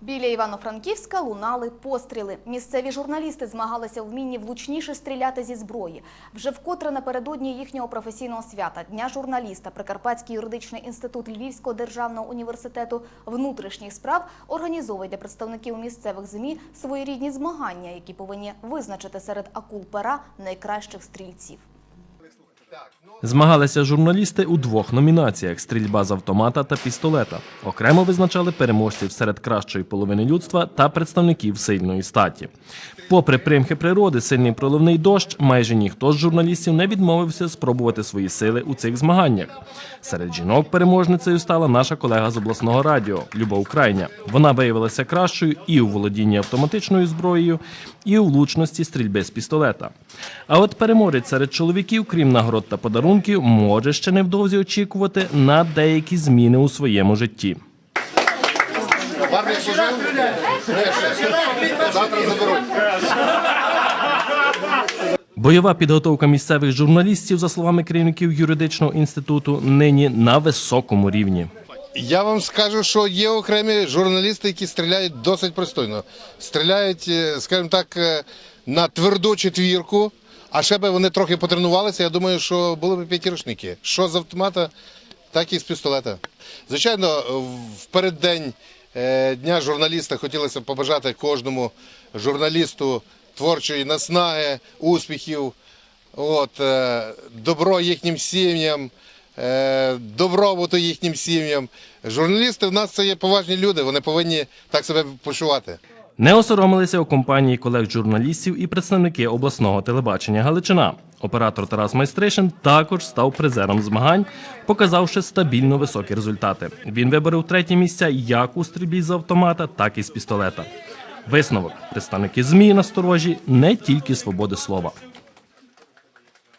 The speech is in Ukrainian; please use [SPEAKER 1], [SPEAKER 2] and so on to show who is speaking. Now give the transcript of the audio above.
[SPEAKER 1] Біля Івано-Франківська лунали постріли. Місцеві журналісти змагалися в вмінні влучніше стріляти зі зброї. Вже вкотре напередодні їхнього професійного свята Дня журналіста Прикарпатський юридичний інститут Львівського державного університету внутрішніх справ організовує для представників місцевих ЗМІ своєрідні змагання, які повинні визначити серед акул пера найкращих стрільців.
[SPEAKER 2] Змагалися журналісти у двох номінаціях: стрільба з автомата та пістолета. Окремо визначали переможців серед кращої половини людства та представників сильної статі. Попри примхи природи, сильний проливний дощ, майже ніхто з журналістів не відмовився спробувати свої сили у цих змаганнях. Серед жінок переможницею стала наша колега з обласного радіо Любов Крайня. Вона виявилася кращою і у володінні автоматичною зброєю, і у влучності стрільби з пістолета. А от переможець серед чоловіків, крім нагород та подарунків, може ще невдовзі очікувати на деякі зміни у своєму житті. Бойова підготовка місцевих журналістів, за словами керівників юридичного інституту, нині на високому рівні.
[SPEAKER 3] Я вам скажу, що є окремі журналісти, які стріляють досить пристойно. Стріляють, е, скажімо так, е, на тверду четвірку, а ще би вони трохи потренувалися. Я думаю, що були б п'ятірочники. Що з автомата, так і з пістолета. Звичайно, в переддень е, Дня журналіста хотілося б побажати кожному журналісту творчої наснаги, успіхів, от, е, добро їхнім сім'ям, е, добробуту їхнім сім'ям. Журналісти в нас це є поважні люди, вони повинні так себе почувати.
[SPEAKER 2] Не осоромилися у компанії колег-журналістів і представники обласного телебачення Галичина. Оператор Тарас Майстришин також став призером змагань, показавши стабільно високі результати. Він виборив треті місця як у стрільбі з автомата, так і з пістолета. Висновок представники ЗМІ насторожі не тільки свободи слова.